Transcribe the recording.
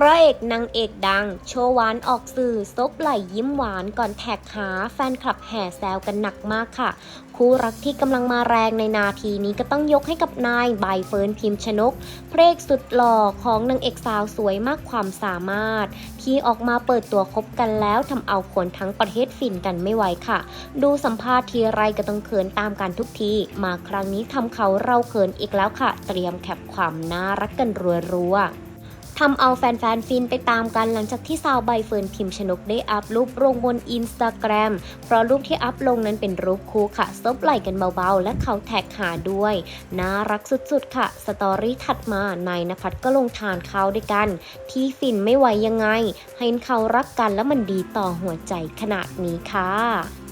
พระเอกนางเอกดัง โชว์หวานออกสื่อซบไหลยิ้มหวานก่อนแท็กหาแฟนคลับแห่แซวกันหนักมากค่ะ คู่รักที่กำลังมาแรงในนาทีนี้ก็ต้องยกให้กับนายใบเฟิร์นพิมพ์ชนกพระเอกสุดหล่อของนางเอกสาวสวยมากความสามารถ ที่ออกมาเปิดตัวคบกันแล้วทำเอาคนทั้งประเทศฟินกันไม่ไหวค่ะ ดูสัมภาษณ์ทีไรก็ต้องเขินตามกันทุกทีมาครั้งนี้ทำเขาเราเขินอีกแล้วค่ะ เตรียมแคปความน่ารักกันรัวๆ ทำเอาแฟนๆฟินไปตามกันหลังจากที่สาวใบเฟิร์นพิมพ์ชนกได้อัพรูปลงบนอินสตาแกรมเพราะรูปที่อัพลงนั้นเป็นรูปคู่ค่ะซบไหล่กันเบาๆ และเขาแท็กหาด้วย น่ารักสุดๆ ค่ะ สตอรี่ถัดมานายนภัสก็ลงทานเขาด้วยกัน ที่ฟินไม่ไหวยังไงเห็นเขารักกันแล้วมันดีต่อหัวใจขนาดนี้ค่ะ